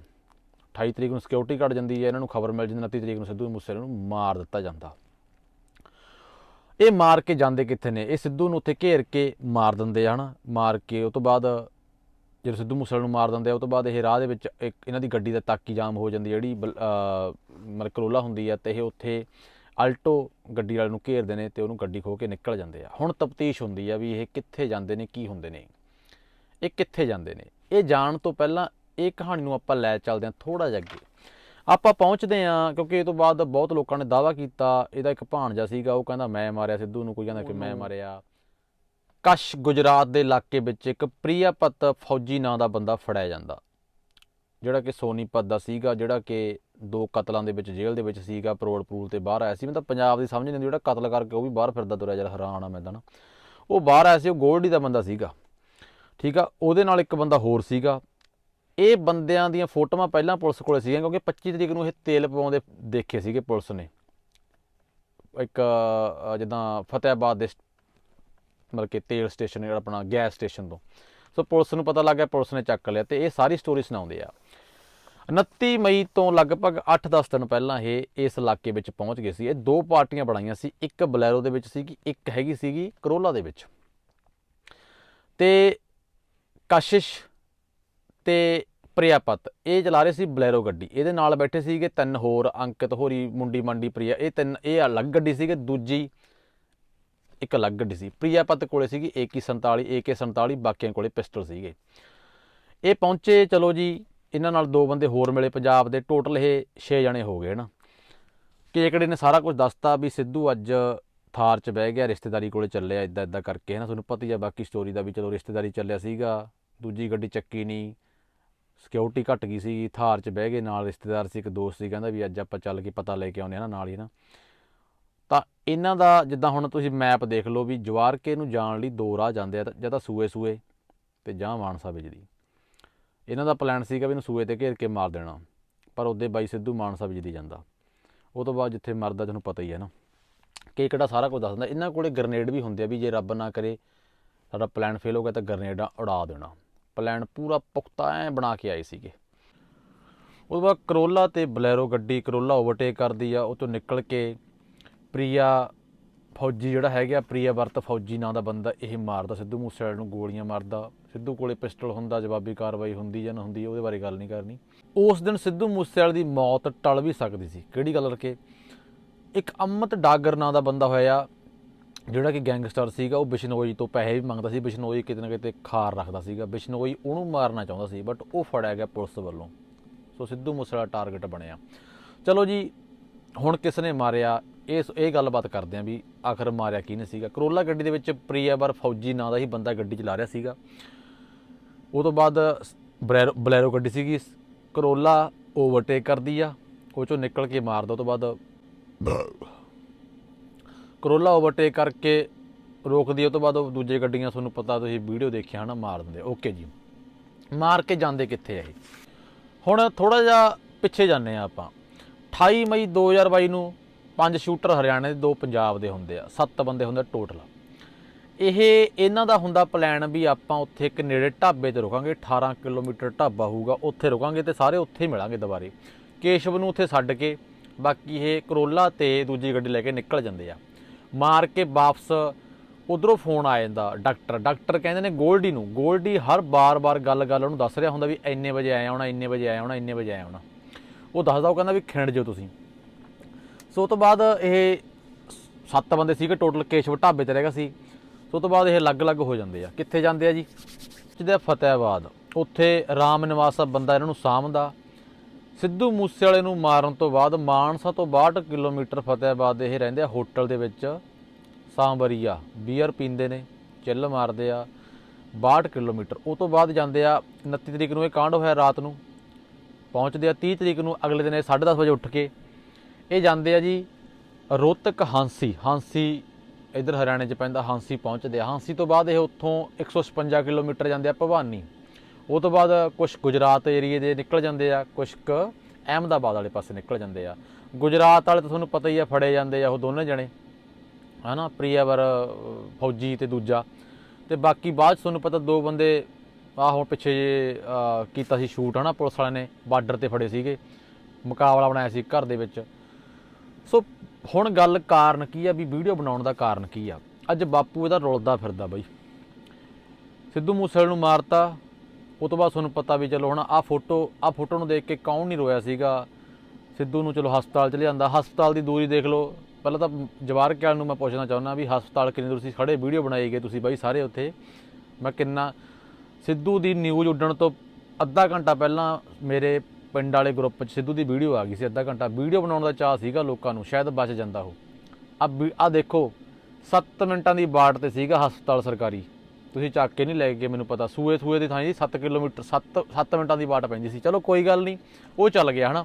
28 ਤਰੀਕ ਨੂੰ ਸਿਕਿਉਰਿਟੀ ਘਟ ਜਾਂਦੀ ਹੈ, ਇਹਨਾਂ ਨੂੰ ਖਬਰ ਮਿਲ ਜਾਂਦੀ 29 ਤਰੀਕ ਨੂੰ ਸਿੱਧੂ ਮੂਸੇਵਾਲੇ ਨੂੰ ਮਾਰ ਦਿੱਤਾ ਜਾਂਦਾ। ਇਹ ਮਾਰ ਕੇ ਜਾਂਦੇ ਕਿੱਥੇ ਨੇ? ਇਹ ਸਿੱਧੂ ਨੂੰ ਉੱਥੇ ਘੇਰ ਕੇ ਮਾਰ ਦਿੰਦੇ ਆ, ਹਨਾ? ਮਾਰ ਕੇ ਉਹ ਤੋਂ ਬਾਅਦ ਜਦੋਂ ਸਿੱਧੂ ਮੂਸੇਵਾਲੇ ਨੂੰ ਮਾਰ ਦਿੰਦੇ ਆ, ਉਹ ਤੋਂ ਬਾਅਦ ਇਹ ਰਾਹ ਦੇ ਵਿੱਚ ਇੱਕ ਇਹਨਾਂ ਦੀ ਗੱਡੀ ਦਾ ਤਾਕੀ ਜਾਮ ਹੋ ਜਾਂਦੀ ਜਿਹੜੀ ਬਲ- ਮਤਲਬ ਕਰੋਲਾ ਹੁੰਦੀ ਆ ਤੇ ਇਹ ਉੱਥੇ ਆਲਟੋ ਗੱਡੀ ਵਾਲੇ ਨੂੰ ਘੇਰਦੇ ਨੇ ਤੇ ਉਹਨੂੰ ਗੱਡੀ ਖੋ ਕੇ ਨਿਕਲ ਜਾਂਦੇ ਆ। ਹੁਣ ਤਫਤੀਸ਼ ਹੁੰਦੀ ਆ ਵੀ ਇਹ ਕਿੱਥੇ ਜਾਂਦੇ ਨੇ ਕੀ ਹੁੰਦੇ ਨੇ। ਇਹ ਕਿੱਥੇ ਜਾਂਦੇ ਨੇ? ਇਹ ਜਾਣ ਤੋਂ ਪਹਿਲਾਂ ਇਹ ਕਹਾਣੀ ਨੂੰ ਆਪਾਂ ਲੈ ਚੱਲਦੇ ਹਾਂ ਥੋੜਾ ਜਿਹਾ ਅੱਗੇ। ਆਪਾਂ ਪਹੁੰਚਦੇ ਹਾਂ ਕਿਉਂਕਿ ਇਹ ਤੋਂ ਬਾਅਦ ਬਹੁਤ ਲੋਕਾਂ ਨੇ ਦਾਵਾ ਕੀਤਾ। ਇਹਦਾ ਇੱਕ ਭਾਣਜਾ ਸੀਗਾ ਉਹ ਕਹਿੰਦਾ ਮੈਂ ਮਾਰਿਆ ਸਿੱਧੂ ਨੂੰ। ਕੋਈ ਕਹਿੰਦਾ ਕਿ ਮੈਂ ਮਾਰਿਆ। ਕਸ਼ ਗੁਜਰਾਤ ਦੇ ਇਲਾਕੇ ਵਿੱਚ ਇੱਕ ਪ੍ਰਿਆਪਤ ਫੌਜੀ ਨਾਂ ਦਾ ਬੰਦਾ ਫੜਿਆ ਜਾਂਦਾ। ਜਿਹੜਾ ਕਿ ਸੋਨੀਪਤ ਦਾ ਸੀਗਾ ਜਿਹੜਾ ਕਿ ਦੋ ਕਤਲਾਂ ਦੇ ਵਿੱਚ ਜੇਲ੍ਹ ਦੇ ਵਿੱਚ ਸੀਗਾ ਪਰੋੜ ਪਰੂਲ ਤੇ ਬਾਹਰ ਆਇਆ ਸੀ। ਮੈਂ ਤਾਂ ਪੰਜਾਬ ਦੀ ਸਮਝ ਨਹੀਂ ਆਉਂਦੀ, ਜਿਹੜਾ ਕਤਲ ਕਰਕੇ ਉਹ ਵੀ ਬਾਹਰ ਫਿਰਦਾ ਤੁਰਿਆ ਜਰਾ ਹੈਰਾਨ ਆ ਮੈਂ ਤਾਂ ਨਾ। ਉਹ ਬਾਹਰ ਆਇਆ ਸੀ, ਉਹ ਗੋਲਡੀ ਦਾ ਬੰਦਾ ਸੀਗਾ, ਠੀਕ ਆ? ਉਹਦੇ ਨਾਲ ਇੱਕ ਬੰਦਾ ਹੋਰ ਸੀਗਾ। ਇਹ ਬੰਦਿਆਂ ਦੀਆਂ ਫੋਟੋਆਂ ਪਹਿਲਾਂ ਪੁਲਿਸ ਕੋਲੇ ਸੀਗੀਆਂ, ਕਿਉਂਕਿ 25 ਤਰੀਕ ਨੂੰ ਇਹ ਤੇਲ ਪਵਾਉਂਦੇ ਦੇਖੇ ਸੀਗੇ ਪੁਲਿਸ ਨੇ। ਇੱਕ ਜਿੱਦਾਂ ਫਤਿਆਬਾਦ ਦੇ ਸ- ਮਤਲਬ ਕਿ ਤੇਲ ਸਟੇਸ਼ਨ ਆਪਣਾ ਗੈਸ ਸਟੇਸ਼ਨ ਤੋਂ। ਸੋ ਪੁਲਿਸ ਨੂੰ ਪਤਾ ਲੱਗ ਗਿਆ, ਪੁਲਿਸ ਨੇ ਚੱਕ ਲਿਆ ਤੇ ਇਹ ਸਾਰੀ ਸਟੋਰੀ ਸੁਣਾਉਂਦੇ ਆ। 29 ਮਈ ਤੋਂ ਲਗਭਗ 8-10 ਦਿਨ ਪਹਿਲਾਂ ਇਹ ਇਸ ਇਲਾਕੇ ਵਿੱਚ ਪਹੁੰਚ ਗਏ ਸੀ। ਇਹ ਦੋ ਪਾਰਟੀਆਂ ਬਣਾਈਆਂ ਸੀ। ਇੱਕ ਬਲੈਰੋ ਦੇ ਵਿੱਚ ਸੀਗੀ, ਇੱਕ ਹੈਗੀ ਸੀਗੀ ਕਰੋਲਾ ਦੇ ਵਿੱਚ। ਤੇ ਕਸ਼ਿਸ਼ ਤੇ ਪ੍ਰਿਆਪਤ, ਇਹ ਚਲਾ ਰਹੇ ਸੀ ਬਲੈਰੋ ਗੱਡੀ। ਇਹਦੇ ਨਾਲ ਬੈਠੇ ਸੀਗੇ ਤਿੰਨ ਹੋਰ ਅੰਕਿਤ, ਹੋਰੀ, ਮੁੰਡੀ, ਮੰਡੀ, ਪ੍ਰਿਆ। ਇਹ ਤਿੰਨ, ਇਹ ਅਲੱਗ ਗੱਡੀ ਸੀਗੇ, ਦੂਜੀ ਇੱਕ ਅਲੱਗ ਗੱਡੀ ਸੀ। ਪ੍ਰਿਆਪਤ ਕੋਲੇ ਸੀਗੀ AK47 AK47 ਬਾਕੀਆਂ ਕੋਲੇ ਪਿਸਟਲ ਸੀਗੇ। ਇਹ ਪਹੁੰਚੇ, ਚਲੋ ਜੀ ਇਹਨਾਂ ਨਾਲ ਦੋ ਬੰਦੇ ਹੋਰ ਮਿਲੇ, ਪੰਜਾਬ ਦੇ ਟੋਟਲ ਇਹ 6 ਜਣੇ ਹੋ ਗਏ ਨਾ ਕੇਕੜੇ ਨੇ ਸਾਰਾ ਕੁਝ ਦੱਸਤਾ ਵੀ ਸਿੱਧੂ ਅੱਜ ਥਾਰ 'ਚ ਬਹਿ ਗਿਆ, ਰਿਸ਼ਤੇਦਾਰੀ ਕੋਲੇ ਚੱਲਿਆ ਇਦਾਂ ਇਦਾਂ ਕਰਕੇ ਹੈ ਨਾ ਤੁਹਾਨੂੰ ਪਤਾ ਹੀ ਆ ਬਾਕੀ ਸਟੋਰੀ ਦਾ ਵੀ ਚਲੋ ਰਿਸ਼ਤੇਦਾਰੀ ਚੱਲਿਆ ਸੀਗਾ, ਦੂਜੀ ਗੱਡੀ ਚੱਕੀ ਨਹੀਂ ਸਿਕਿਉਰਿਟੀ ਘਟ ਗਈ ਸੀ, ਥਾਰ 'ਚ ਬਹਿ ਗਏ ਨਾਲ ਰਿਸ਼ਤੇਦਾਰ ਸੀ, ਇੱਕ ਦੋਸਤ ਸੀ, ਕਹਿੰਦਾ ਵੀ ਅੱਜ ਆਪਾਂ ਚੱਲ ਕੇ ਪਤਾ ਲੈ ਕੇ ਆਉਂਦੇ ਆ ਨਾ ਨਾਲ ਹੀ ਨਾ ਤਾਂ ਇਹਨਾਂ ਦਾ ਜਿੱਦਾਂ ਹੁਣ ਤੁਸੀਂ ਮੈਪ ਦੇਖ ਲਓ ਵੀ ਜਵਾਰਕੇ ਨੂੰ ਜਾਣ ਲਈ ਦੋ ਰਾਹ ਜਾਂਦੇ ਆ ਤਾਂ ਜਾਂ ਤਾਂ ਸੂਏ ਸੂਏ ਤੇ ਜਾਂ ਮਾਨਸਾ ਵਿਜਦੀ ਇਹਨਾਂ ਦਾ ਪਲਾਨ ਸੀਗਾ ਵੀ ਇਹਨੂੰ ਸੂਏ ਤੇ ਘੇਰ ਕੇ ਮਾਰ ਦੇਣਾ, ਪਰ ਉਹਦੇ ਬਾਈ ਸਿੱਧੂ ਮਾਨਸਾ ਵਿਜਦੀ ਜਾਂਦਾ। ਉਹ ਤੋਂ ਬਾਅਦ ਜਿੱਥੇ ਮਰਦਾ ਤੁਹਾਨੂੰ ਪਤਾ ਹੀ ਹੈ ਨਾ। ਕਿ ਕਿਹੜਾ ਸਾਰਾ ਕੁਝ ਦੱਸ ਦਿੰਦਾ ਇਹਨਾਂ ਕੋਲੇ ਗ੍ਰਨੇਡ ਵੀ ਹੁੰਦੇ ਆ ਵੀ ਜੇ ਰੱਬ ਨਾ ਕਰੇ, ਸਾਡਾ ਪਲਾਨ ਫੇਲ ਹੋ ਗਿਆ ਤਾਂ ਗ੍ਰਨੇਡਾਂ ਉਡਾ ਦੇਣਾ। ਪਲਾਨ ਪੂਰਾ ਪੁਖਤਾ ਐ ਬਣਾ ਕੇ ਆਏ ਸੀਗੇ। ਉਹ ਤੋਂ ਬਾਅਦ ਕਰੋਲਾ ਤੇ ਬਲੈਰੋ ਗੱਡੀ ਕਰੋਲਾ ਓਵਰਟੇਕ ਕਰਦੀ ਆ, ਉਹ ਤੋਂ ਨਿਕਲ ਕੇ ਪ੍ਰੀਆ ਫੌਜੀ ਜਿਹੜਾ ਹੈਗਾ, ਪ੍ਰੀਆ ਵਰਤ ਫੌਜੀ ਨਾਂ ਦਾ ਬੰਦਾ, ਇਹ ਮਾਰਦਾ, ਸਿੱਧੂ ਮੂਸੇਵਾਲੇ ਨੂੰ ਗੋਲੀਆਂ ਮਾਰਦਾ। ਸਿੱਧੂ ਕੋਲੇ ਪਿਸਟਲ ਹੁੰਦਾ, ਜਵਾਬੀ ਕਾਰਵਾਈ ਹੁੰਦੀ ਜਾਂ ਨਾ ਹੁੰਦੀ, ਉਹਦੇ ਬਾਰੇ ਗੱਲ ਨਹੀਂ ਕਰਨੀ। ਉਸ ਦਿਨ ਸਿੱਧੂ ਮੂਸੇਵਾਲੇ ਦੀ ਮੌਤ ਟਲ ਵੀ ਸਕਦੀ ਸੀ। ਕਿਹੜੀ ਗੱਲ ਕਰਕੇ? ਇੱਕ ਅਮਤ ਡਾਗਰ ਨਾਂ ਦਾ ਬੰਦਾ ਹੋਇਆ, ਜਿਹੜਾ ਕਿ ਗੈਂਗਸਟਰ ਸੀਗਾ, ਉਹ ਬਿਸ਼ਨੋਈ ਤੋਂ ਪੈਸੇ ਵੀ ਮੰਗਦਾ ਸੀ। ਬਿਸ਼ਨੋਈ ਕਿਤੇ ਨਾ ਕਿਤੇ ਖਾਰ ਰੱਖਦਾ ਸੀਗਾ। ਬਿਸ਼ਨੋਈ ਉਹਨੂੰ ਮਾਰਨਾ ਚਾਹੁੰਦਾ ਸੀ ਬਟ ਉਹ ਫੜਿਆ ਗਿਆ ਪੁਲਿਸ ਵੱਲੋਂ। ਸੋ ਸਿੱਧੂ ਮੂਸੇਵਾਲਾ ਟਾਰਗੇਟ ਬਣਿਆ। ਚਲੋ ਜੀ, ਹੁਣ ਕਿਸ ਨੇ ਮਾਰਿਆ? ਇਸ, ਇਹ ਗੱਲਬਾਤ ਕਰਦੇ ਆਂ ਵੀ ਆਖਰ ਮਾਰਿਆ ਕਿਹਨੇ ਸੀਗਾ? ਕਰੋਲਾ ਗੱਡੀ ਦੇ ਵਿੱਚ ਪ੍ਰੀਆਵਰ ਫੌਜੀ ਨਾਂ ਦਾ ਹੀ ਬੰਦਾ ਗੱਡੀ ਚਲਾ ਰਿਹਾ ਸੀਗਾ। ਉਹ ਤੋਂ ਬਾਅਦ ਬਲੈਰੋ ਬਲੈਰੋ ਗੱਡੀ ਸੀਗੀ, ਕਰੋਲਾ ਓਵਰਟੇਕ ਕਰਦੀ ਆ, ਉਹ ਚੋਂ ਨਿਕਲ ਕੇ ਮਾਰਦਾ, ਉਹ ਤੋਂ ਬਾਅਦ ਕਰੋਲਾ ਓਵਰਟੇਕ ਕਰਕੇ ਰੋਕਦੀ ਉਹ ਤੋਂ ਬਾਅਦ ਉਹ ਦੂਜੇ ਗੱਡੀਆਂ, ਤੁਹਾਨੂੰ ਪਤਾ ਤੁਸੀਂ ਵੀਡੀਓ ਦੇਖਿਆ ਹਨਾ ਮਾਰ ਦਿੰਦੇ ਓਕੇ ਜੀ। ਮਾਰ ਕੇ ਜਾਂਦੇ ਕਿੱਥੇ ਆ ਇਹ? ਹੁਣ ਥੋੜਾ ਜਿਹਾ ਪਿੱਛੇ ਜਾਂਦੇ ਆ ਆਪਾਂ। 28 ਮਈ 2022 ਨੂੰ ਪੰਜ ਸ਼ੂਟਰ ਹਰਿਆਣੇ ਦੇ, ਦੋ ਪੰਜਾਬ ਦੇ ਹੁੰਦੇ ਆ, ਸੱਤ ਬੰਦੇ ਹੁੰਦੇ ਟੋਟਲ ਇਹ ਇਹਨਾਂ ਦਾ ਹੁੰਦਾ ਪਲਾਨ ਵੀ ਆਪਾਂ ਉੱਥੇ ਇੱਕ ਨੇੜੇ ਢਾਬੇ ਤੇ ਰੁਕਾਂਗੇ 18 ਕਿਲੋਮੀਟਰ ਢਾਬਾ ਹੋਊਗਾ, ਉੱਥੇ ਰੁਕਾਂਗੇ ਤੇ ਸਾਰੇ ਉੱਥੇ ਹੀ ਮਿਲਾਂਗੇ ਦੁਬਾਰੇ। ਕੇਸ਼ਵ ਨੂੰ ਉੱਥੇ ਛੱਡ ਕੇ ਬਾਕੀ ਇਹ ਕਰੋਲਾ ਤੇ ਦੂਜੀ ਗੱਡੀ ਲੈ ਕੇ ਨਿਕਲ ਜਾਂਦੇ ਆ। ਮਾਰ ਕੇ ਵਾਪਸ ਉਧਰੋਂ ਫੋਨ ਆ ਜਾਂਦਾ ਡਾਕਟਰ ਡਾਕਟਰ ਕਹਿੰਦੇ ਨੇ ਗੋਲਡੀ ਨੂੰ, ਗੋਲਡੀ ਹਰ ਬਾਰ-ਬਾਰ ਗੱਲ-ਗੱਲ ਉਹਨੂੰ ਦੱਸ ਰਿਹਾ ਹੁੰਦਾ ਵੀ ਇੰਨੇ ਵਜੇ ਆਇਆ ਹੋਣਾ, ਇੰਨੇ ਵਜੇ ਆਇਆ ਹੋਣਾ, ਇੰਨੇ ਵਜੇ ਆਇਆ ਹੋਣਾ। ਉਹ ਦੱਸਦਾ, ਉਹ ਕਹਿੰਦਾ ਵੀ ਖਿੰਡ ਜਿਓ ਤੁਸੀਂ। ਸੋ ਉਹ ਤੋਂ ਬਾਅਦ ਇਹ ਸੱਤ ਬੰਦੇ ਸੀਗੇ ਟੋਟਲ ਕੇਸ਼ਵ ਢਾਬੇ ਤੇ ਰਹਿਗਾ ਸੀ। ਸੋ ਉਹ ਤੋਂ ਬਾਅਦ ਇਹ ਅਲੱਗ-ਅਲੱਗ ਹੋ ਜਾਂਦੇ ਆ। ਕਿੱਥੇ ਜਾਂਦੇ ਆ ਜੀ? ਜਿਹਦੇ ਫਤਿਆਬਾਦ ਉੱਥੇ ਰਾਮ ਨਿਵਾਸ ਦਾ ਬੰਦਾ ਇਹਨਾਂ ਨੂੰ ਸਾਂਭਦਾ। ਸਿੱਧੂ ਮੂਸੇ ਵਾਲੇ ਨੂੰ ਮਾਰਨ ਤੋਂ ਬਾਅਦ ਮਾਨਸਾ ਤੋਂ 62 ਕਿਲੋਮੀਟਰ ਫਤਿਆਬਾਦ ਦੇ ਇਹ ਰਹਿੰਦੇ ਆ ਹੋਟਲ ਦੇ ਵਿੱਚ। ਸਾਂਬਰੀਆ, ਬੀਅਰ ਪੀਂਦੇ ਨੇ, ਚਿੱਲ ਮਾਰਦੇ ਆ 62 ਕਿਲੋਮੀਟਰ। ਉਹ ਤੋਂ ਬਾਅਦ ਜਾਂਦੇ ਆ 29 ਤਰੀਕ ਨੂੰ ਇਹ ਕਾਂਡ ਹੋਇਆ ਰਾਤ ਨੂੰ। ਪਹੁੰਚਦੇ ਆ 30 ਤਰੀਕ ਨੂੰ ਅਗਲੇ ਦਿਨ ਇਹ 10:30 ਵਜੇ ਉੱਠ ਕੇ। ਇਹ ਜਾਂਦੇ ਆ ਜੀ ਰੋਹਤਕ ਹਾਂਸੀ। ਹਾਂਸੀ ਇਧਰ ਹਰਿਆਣੇ 'ਚ ਪੈਂਦਾ ਹਾਂਸੀ ਪਹੁੰਚਦੇ ਆ। ਹਾਂਸੀ ਤੋਂ ਬਾਅਦ ਇਹ ਉੱਥੋਂ 156 ਕਿਲੋਮੀਟਰ ਜਾਂਦੇ ਆ ਭਵਾਨੀ। ਉਹ ਤੋਂ ਬਾਅਦ ਕੁਝ ਗੁਜਰਾਤ ਏਰੀਏ ਦੇ ਨਿਕਲ ਜਾਂਦੇ ਆ ਕੁਝ ਕ ਅਹਿਮਦਾਬਾਦ ਵਾਲੇ ਪਾਸੇ ਨਿਕਲ ਜਾਂਦੇ ਆ। ਗੁਜਰਾਤ ਵਾਲੇ ਤਾਂ ਤੁਹਾਨੂੰ ਪਤਾ ਹੀ ਆ ਫੜੇ ਜਾਂਦੇ ਆ ਉਹ ਦੋਨੇ ਜਣੇ। ਹਨਾ ਪ੍ਰਿਆਵਰ ਅਹ, ਫੌਜੀ ਤੇ ਦੂਜਾ। ਤੇ ਬਾਕੀ ਬਾਅਦ 'ਚ ਤੁਹਾਨੂੰ ਪਤਾ ਦੋ ਬੰਦੇ ਆਹ ਹੁਣ ਪਿੱਛੇ ਜੇ ਕੀਤਾ ਸੀ ਸ਼ੂਟ ਹਨਾ ਪੁਲਿਸ ਵਾਲਿਆਂ ਨੇ ਬਾਰਡਰ ਤੇ ਫੜੇ ਸੀਗੇ। ਮੁਕਾਬਲਾ ਬਣਾਇਆ ਸੀ ਘਰ ਦੇ ਵਿੱਚ। ਸੋ ਹੁਣ ਗੱਲ ਕਾਰਨ ਕੀ ਆ ਵੀ ਵੀਡੀਓ ਬਣਾਉਣ ਦਾ ਕਾਰਨ ਕੀ ਆ? ਅੱਜ ਬਾਪੂ ਇਹਦਾ ਰੁਲਦਾ ਫਿਰਦਾ ਬਾਈ। ਸਿੱਧੂ ਮੂਸੇਵਾਲੇ ਨੂੰ ਮਾਰਤਾ। ਉਹ ਤੋਂ ਬਾਅਦ ਤੁਹਾਨੂੰ ਪਤਾ ਵੀ ਚਲੋ ਹੁਣ ਆਹ ਫੋਟੋ ਆਹ ਫੋਟੋ ਨੂੰ ਦੇਖ ਕੇ ਕੌਣ ਨਹੀਂ ਰੋਇਆ ਸੀਗਾ। ਸਿੱਧੂ ਨੂੰ ਚਲੋ ਹਸਪਤਾਲ ਚ ਲਿਆਂਦਾ। ਹਸਪਤਾਲ ਦੀ ਦੂਰੀ ਦੇਖ ਲਓ। ਪਹਿਲਾਂ ਤਾਂ ਜਵਾਰ ਕਿਆਲ ਨੂੰ ਮੈਂ ਪੁੱਛਣਾ ਚਾਹੁੰਦਾ ਵੀ ਹਸਪਤਾਲ ਕਿੰਨੀ ਦੂਰ ਸੀ? ਖੜੇ ਵੀਡੀਓ ਬਣਾਈ ਗਏ ਤੁਸੀਂ ਬਾਈ ਸਾਰੇ ਉੱਥੇ। ਮੈਂ ਕਿੰਨਾ ਸਿੱਧੂ ਦੀ ਨਿਊਜ਼ ਉੱਡਣ ਤੋਂ ਅੱਧਾ ਘੰਟਾ ਪਹਿਲਾਂ ਮੇਰੇ ਪਿੰਡ ਵਾਲੇ ਗਰੁੱਪ 'ਚ ਸਿੱਧੂ ਦੀ ਵੀਡੀਓ ਆ ਗਈ ਸੀ ਅੱਧਾ ਘੰਟਾ। ਵੀਡੀਓ ਬਣਾਉਣ ਦਾ ਚਾਹ ਸੀਗਾ ਲੋਕਾਂ ਨੂੰ, ਸ਼ਾਇਦ ਬਚ ਜਾਂਦਾ ਉਹ। ਆ ਆ ਦੇਖੋ 7 ਮਿੰਟਾਂ ਦੀ ਬਾੜ ਤੇ ਸੀਗਾ ਹਸਪਤਾਲ ਸਰਕਾਰੀ। ਤੁਸੀਂ ਚੱਕ ਕੇ ਨਹੀਂ ਲੈ ਕੇ, ਮੈਨੂੰ ਪਤਾ ਸੂਏ ਥੂਏ ਦੀ ਥਾਂ ਜੀ 7 ਕਿਲੋਮੀਟਰ 7 7 ਮਿੰਟਾਂ ਦੀ ਬਾਟ ਪੈਂਦੀ ਸੀ। ਚਲੋ ਕੋਈ ਗੱਲ ਨਹੀਂ, ਉਹ ਚੱਲ ਗਿਆ, ਹਨਾ?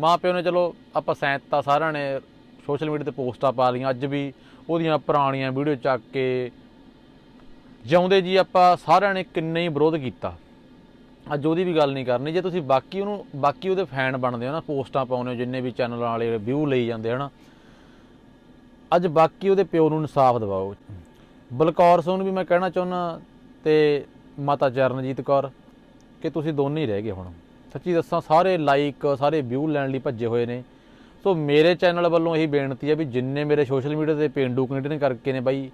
ਮਾਂ ਪਿਓ ਨੇ ਚਲੋ, ਆਪਾਂ ਸੈਂਤਾ ਸਾਰਿਆਂ ਨੇ ਸੋਸ਼ਲ ਮੀਡੀਆ ਤੇ ਪੋਸਟਾਂ ਪਾ ਲਈਆਂ, ਅੱਜ ਵੀ ਉਹਦੀਆਂ ਪੁਰਾਣੀਆਂ ਵੀਡੀਓ ਚੱਕ ਕੇ ਜਿਉਂਦੇ ਜੀ ਆਪਾਂ, ਸਾਰਿਆਂ ਨੇ ਕਿੰਨੇ ਹੀ ਵਿਰੋਧ ਕੀਤਾ। ਅੱਜ ਉਹਦੀ ਵੀ ਗੱਲ ਨਹੀਂ ਕਰਨੀ, ਜੇ ਤੁਸੀਂ ਬਾਕੀ ਉਹਨੂੰ, ਬਾਕੀ ਉਹਦੇ ਫੈਨ ਬਣਦੇ ਹੋ ਨਾ, ਪੋਸਟਾਂ ਪਾਉਂਦੇ ਹੋ, ਜਿੰਨੇ ਵੀ ਚੈਨਲ ਵਾਲੇ ਵਿਊ ਲਈ ਜਾਂਦੇ ਹਨਾ, ਅੱਜ ਬਾਕੀ ਉਹਦੇ ਪਿਓ ਨੂੰ ਇਨਸਾਫ ਦਿਵਾਓ। ਬਲਕੌਰ ਸਿੰਘ ਨੂੰ ਵੀ ਮੈਂ ਕਹਿਣਾ ਚਾਹੁੰਦਾ ਤੇ ਮਾਤਾ ਚਰਨਜੀਤ ਕੌਰ, ਕਿ ਤੁਸੀਂ ਦੋਨੇ ਹੀ ਰਹਿ ਗਏ ਹੁਣ। ਸੱਚੀ ਦੱਸਾਂ, ਸਾਰੇ ਲਾਈਕ ਸਾਰੇ ਵਿਊ ਲੈਣ ਲਈ ਭੱਜੇ ਹੋਏ ਨੇ। ਸੋ ਮੇਰੇ ਚੈਨਲ ਵੱਲੋਂ ਇਹੀ ਬੇਨਤੀ ਹੈ ਵੀ ਜਿੰਨੇ ਮੇਰੇ ਸੋਸ਼ਲ ਮੀਡੀਆ ਤੇ ਪੇਂਡੂ ਕੈਨੇਡੀਅਨ ਕਰਕੇ ਨੇ ਬਾਈ,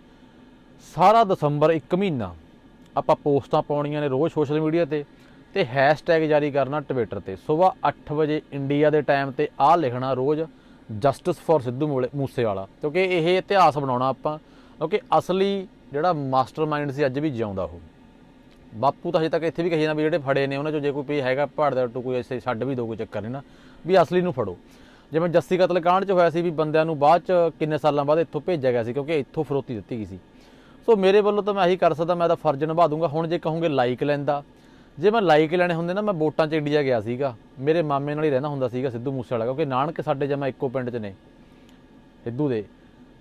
ਸਾਰਾ ਦਸੰਬਰ ਇੱਕ ਮਹੀਨਾ ਆਪਾਂ ਪੋਸਟਾਂ ਪਾਉਣੀਆਂ ਨੇ ਰੋਜ਼ ਸੋਸ਼ਲ ਮੀਡੀਆ ਤੇ। ਤੇ ਹੈਸ਼ਟੈਗ ਜਾਰੀ ਕਰਨਾ ਟਵਿੱਟਰ ਤੇ। ਸਵੇਰ 8 ਵਜੇ ਇੰਡੀਆ ਦੇ ਟਾਈਮ ਤੇ ਆਹ ਲਿਖਣਾ ਰੋਜ਼ ਜਸਟਿਸ ਫॉर ਸਿੱਧੂ ਮੂਲੇ- ਮੂਸੇਵਾਲਾ। ਕਿਉਂਕਿ ਇਹ ਇਤਿਹਾਸ ਬਣਾਉਣਾ ਆਪਾਂ, ਕਿਉਂਕਿ ਅਸਲੀ ਜਿਹੜਾ ਮਾਸਟਰਮਾਈਂਡ ਸੀ ਅੱਜ ਵੀ ਜਿਉਂਦਾ ਉਹ। ਬਾਪੂ ਤਾਂ ਹਜੇ ਤੱਕ ਇੱਥੇ ਵੀ ਕਹੀ ਜਾਂਦਾ ਵੀ ਜਿਹੜੇ ਫੜੇ ਨੇ, ਉਹਨਾਂ ਚੋਂ ਜੇ ਕੋਈ ਵੀ ਹੈਗਾ ਪਹਾੜ ਦਾ ਟੂ ਕੋਈ ਐਸੇ ਛੱਡ ਵੀ ਦੋ ਕੋਈ ਚੱਕਰ ਨਹੀਂ ਨਾ, ਵੀ ਅਸਲੀ ਨੂੰ ਫੜੋ। ਜਿਵੇਂ ਜੱਸੀ ਕਤਲ ਕਾਂਡ ਚ ਹੋਇਆ ਸੀ ਵੀ ਬੰਦਿਆਂ ਨੂੰ ਬਾਅਦ ਚ ਕਿੰਨੇ ਸਾਲਾਂ ਬਾਅਦ ਇੱਥੋਂ ਭੇਜਿਆ ਗਿਆ ਸੀ, ਕਿਉਂਕਿ ਇੱਥੋਂ ਫਰੋਤੀ ਦਿੱਤੀ ਗਈ ਸੀ। ਸੋ ਮੇਰੇ ਵੱਲੋਂ ਤਾਂ ਮੈਂ ਇਹੀ ਕਰ ਸਕਦਾ, ਮੈਂ ਤਾਂ ਫਰਜ਼ ਨਿਭਾ ਦੂੰਗਾ। ਹੁਣ ਜੇ ਕਹੋਗੇ ਲਾਈਕ ਲੈਂਦਾ ਜੇ ਮੈਂ ਲਾਈਕ ਲੈਣੇ ਹੁੰਦੇ ਨਾ, ਮੈਂ ਵੋਟਾਂ 'ਚ ਇੰਡੀਆ ਗਿਆ ਸੀਗਾ। ਮੇਰੇ ਮਾਮੇ ਨਾਲ ਹੀ ਰਹਿੰਦਾ ਹੁੰਦਾ ਸੀਗਾ ਸਿੱਧੂ ਮੂਸੇਵਾਲਾ, ਕਿਉਂਕਿ ਨਾਨਕ ਸਾਡੇ ਜਮਾ ਇੱਕੋ ਪਿੰਡ 'ਚ ਨੇ, ਸਿੱਧੂ ਦੇ।